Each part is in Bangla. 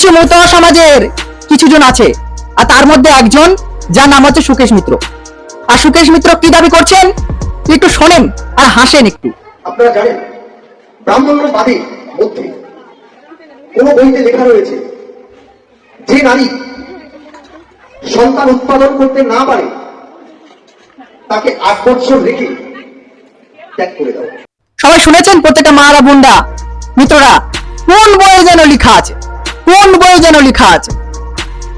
কিছু মত সমাজের কিছু জন আছে আর তার মধ্যে একজন যার নাম হচ্ছে সুকেশ মিত্র। আর সুকেশ মিত্র কি দাবি করছেন? একটু শোনেন আর হাসেন একটু। আপনারা জানেন ব্রাহ্মণ্যবাদীর মধ্যে কোন বইতে লেখা রয়েছে যে নারী সন্তান উৎপাদন করতে না পারে তাকে আট বছর রেখে ত্যাগ করে দাও। সবাই শুনেছেন প্রত্যেকটা মারা বুন্ডা মিত্ররা কোন বইয়ে যেন লেখা আছে? কোন বই যেন লেখা আছে?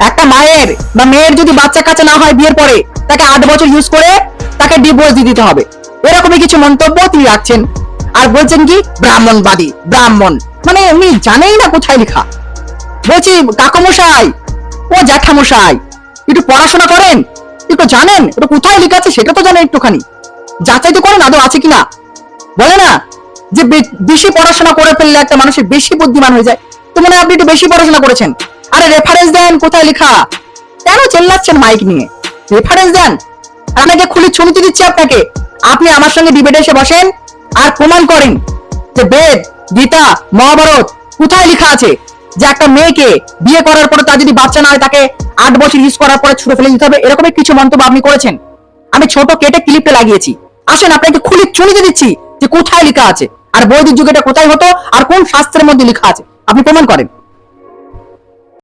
একটা মায়ের বা মেয়ের যদি বাচ্চা কাচ্চা না হয় বিয়ের পরে, তাকে আট বছর ইউজ করে তাকে ডিভোর্স দিয়ে দিতে হবে। এরকমই কিছু মন্তব্য তিনি রাখছেন। আর বলছেন কি? ব্রাহ্মণবাদী, ব্রাহ্মণ। মানে উনি জানেই না কোথায় লেখা। বলছি, কাকামশাই, ও জ্যাঠামশাই, একটু পড়াশোনা করেন? একটু জানেন এটা কোথায় লেখা আছে সেটা তো জানেন একটুখানি। যাচাই তো করেন, আদৌ আছে কিনা? বলে না যে বেশি পড়াশোনা করে ফেললে একটা মানুষের বেশি বুদ্ধিমান হয়ে যায়। তো মনে আপনি একটু বেশি পড়াশোনা করেছেন। আরে রেফারেন্স দেন, কোথায় লেখা? কেন চেল্লাচ্ছেন মাইক নিয়ে? রেফারেন্স দেন। আপনাকে খুলে ছুনিতে দিচ্ছি আপনাকে। আপনি আমার সঙ্গে ডিবেটে এসে বসেন আর প্রমাণ করেন যে বেদ, গীতা, মহাভারত কোথায় লেখা আছে? যে একটা মেয়েকে বিয়ে করার পরে তার যদি বাচ্চা না হয়, তাকে আট বছর ইউজ করার পরে ছুটে ফেলে দিতে হবে। এরকমই কিছু মন্তব্য আপনি করেছেন। আমি ছোট কেটে ক্লিপটা লাগিয়েছি। আসেন, আপনাকে খুলে চুনিতে দিচ্ছি যে কোথায় লেখা আছে? আর বৈদিক যুগে এটা কোথায় হতো? আর কোন শাস্ত্রের মধ্যে লেখা আছে? আপনি প্রমাণ করেন।